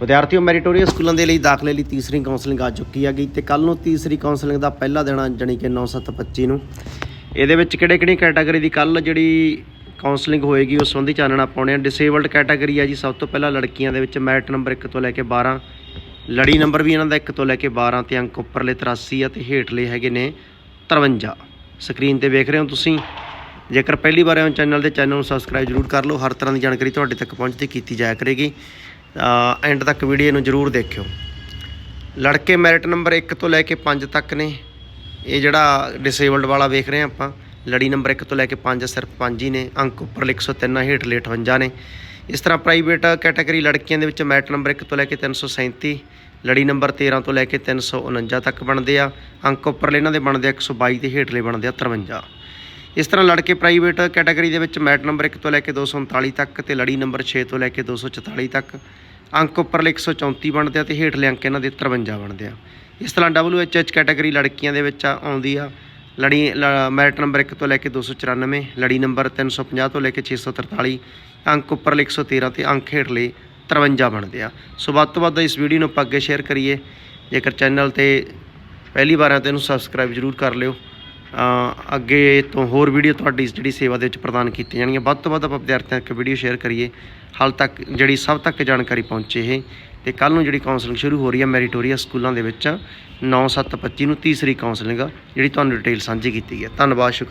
ਵਿਦਿਆਰਥੀਓ meritorious ਸਕੂਲਾਂ ਦੇ ਲਈ ਦਾਖਲੇ ਲਈ ਤੀਸਰੀ ਕਾਉਂਸਲਿੰਗ ਆ ਚੁੱਕੀ ਹੈਗੀ ਤੇ ਕੱਲ ਨੂੰ ਤੀਸਰੀ ਕਾਉਂਸਲਿੰਗ ਦਾ ਪਹਿਲਾ ਦਿਨ ਆ ਜਾਣੀ ਕਿ 9725 ਨੂੰ। ਇਹਦੇ ਵਿੱਚ ਕਿਹੜੇ ਕਿਹੜੀ ਕੈਟਾਗਰੀ ਦੀ ਕੱਲ ਜਿਹੜੀ ਕਾਉਂਸਲਿੰਗ ਹੋਏਗੀ, ਉਸ ਸੰਬੰਧੀ ਚਾਨਣਾ ਪਾਉਣੇ ਆ। ਡਿਸੇਬਲਡ ਕੈਟਾਗਰੀ ਆ ਜੀ, ਸਭ ਤੋਂ ਪਹਿਲਾਂ ਲੜਕੀਆਂ ਦੇ ਵਿੱਚ ਮੈਰਿਟ ਨੰਬਰ 1 ਤੋਂ ਲੈ ਕੇ 12 ਲੜੀ ਨੰਬਰ ਵੀ ਇਹਨਾਂ ਦਾ 1 ਤੋਂ ਲੈ ਕੇ 12 ਤੇ ਅੰਕ ਉੱਪਰਲੇ 83 ਆ ਤੇ ਹੇਠਲੇ ਹੈਗੇ ਨੇ 53 ਸਕਰੀਨ ਤੇ ਵੇਖ ਰਹੇ ਹੋ ਤੁਸੀਂ। ਜੇਕਰ ਪਹਿਲੀ ਵਾਰ ਆਏ ਹੋ ਚੈਨਲ ਤੇ ਚੈਨਲ ਨੂੰ ਸਬਸਕ੍ਰਾਈਬ ਜਰੂਰ ਕਰ ਲਓ। ਹਰ ਤਰ੍ਹਾਂ ਦੀ ਜਾਣਕਾਰੀ ਤੁਹਾਡੇ ਤੱਕ ਪਹੁੰਚਦੀ ਕੀਤੀ ਜਾਇਆ ਕਰੇਗੀ। ਐਂਡ ਤੱਕ ਵੀਡੀਓ ਨੂੰ ਜਰੂਰ ਦੇਖਿਓ। ਲੜਕੇ ਮੈਰਿਟ ਨੰਬਰ 1 ਤੋਂ ਲੈ ਕੇ 5 ਤੱਕ ਨੇ। ਇਹ ਜਿਹੜਾ ਡਿਸੇਬਲਡ ਵਾਲਾ ਵੇਖ ਰਹੇ ਹਾਂ ਆਪਾਂ, ਲੜੀ ਨੰਬਰ 1 ਤੋਂ ਲੈ ਕੇ 5 ਸਿਰਫ 5 ਹੀ ਨੇ। ਅੰਕ ਉੱਪਰਲੇ 103 ਹੇਠਲੇ 58 ਨੇ। ਇਸ ਤਰ੍ਹਾਂ ਪ੍ਰਾਈਵੇਟ ਕੈਟਾਗਰੀ ਲੜਕੀਆਂ ਦੇ ਵਿੱਚ ਮੈਰਿਟ ਨੰਬਰ 1 ਤੋਂ ਲੈ ਕੇ 337 ਲੜੀ ਨੰਬਰ 13 ਤੋਂ ਲੈ ਕੇ 349 ਤੱਕ ਬਣਦੇ ਆ। ਅੰਕ ਉੱਪਰਲੇ ਇਹਨਾਂ ਦੇ ਬਣਦੇ ਆ 122 ਤੇ ਹੇਠਲੇ ਬਣਦੇ ਆ 53 ਇਸ ਤਰ੍ਹਾਂ ਲੜਕੇ ਪ੍ਰਾਈਵੇਟ ਕੈਟਾਗਰੀ ਦੇ ਵਿੱਚ ਮੈਟ ਨੰਬਰ 1 ਤੋਂ ਲੈ ਕੇ 239 ਤੱਕ ਤੇ ਲੜੀ ਨੰਬਰ 6 ਤੋਂ ਲੈ ਕੇ 244 ਤੱਕ। ਅੰਕ ਉੱਪਰਲੇ 134 ਬਣਦੇ ਆ ਤੇ ਹੇਠਲੇ ਅੰਕ ਇਹਨਾਂ ਦੇ 53 ਬਣਦੇ ਆ ਇਸ ਤਰ੍ਹਾਂ WHH ਕੈਟਾਗਰੀ ਲੜਕੀਆਂ ਦੇ ਵਿੱਚ ਆਉਂਦੀ ਆ। ਲੜੀ ਮੈਰਿਟ ਨੰਬਰ 1 ਤੋਂ ਲੈ ਕੇ 294 ਲੜੀ ਨੰਬਰ 350 ਤੋਂ ਲੈ ਕੇ 643 ਅੰਕ ਉੱਪਰਲੇ 113 ਤੇ ਅੰਕ ਹੇਠਲੇ 53 ਬਣਦੇ ਆ। ਸੋ ਵੱਧ ਤੋਂ ਵੱਧ ਇਸ ਵੀਡੀਓ ਨੂੰ ਆਪਾਂ ਅੱਗੇ ਸ਼ੇਅਰ ਕਰੀਏ। ਜੇਕਰ ਚੈਨਲ ਤੇ ਪਹਿਲੀ ਵਾਰ ਆ ਤੇ ਇਹਨੂੰ ਸਬਸਕ੍ਰਾਈਬ ਜਰੂਰ ਕਰ ਲਿਓ। ਅੱਗੇ ਤੋਂ ਹੋਰ ਵੀਡੀਓ ਤੁਹਾਡੀ ਜਿਹੜੀ ਸੇਵਾ ਦੇ ਵਿੱਚ ਪ੍ਰਦਾਨ ਕੀਤੀਆਂ ਜਾਣਗੀਆਂ। ਵੱਧ ਤੋਂ ਵੱਧ ਆਪਾਂ ਵਿਦਿਆਰਥੀਆਂ ਤੱਕ ਵੀਡੀਓ ਸ਼ੇਅਰ ਕਰੀਏ। ਹਾਲ ਤੱਕ ਜਿਹੜੀ ਸਭ ਤੱਕ ਜਾਣਕਾਰੀ ਪਹੁੰਚੇ ਇਹ ਤੇ ਕੱਲ ਨੂੰ ਜਿਹੜੀ ਕਾਉਂਸਲਿੰਗ ਸ਼ੁਰੂ ਹੋ ਰਹੀ ਹੈ ਮੈਰੀਟੋਰੀਆ ਸਕੂਲਾਂ ਦੇ ਵਿੱਚ 9 7 25 ਨੂੰ ਤੀਸਰੀ ਕਾਉਂਸਲਿੰਗ ਆ ਜਿਹੜੀ ਤੁਹਾਨੂੰ ਡਿਟੇਲ ਸਾਂਝੀ ਕੀਤੀ ਹੈ। ਧੰਨਵਾਦ, ਸ਼ੁਕਰੀਆ।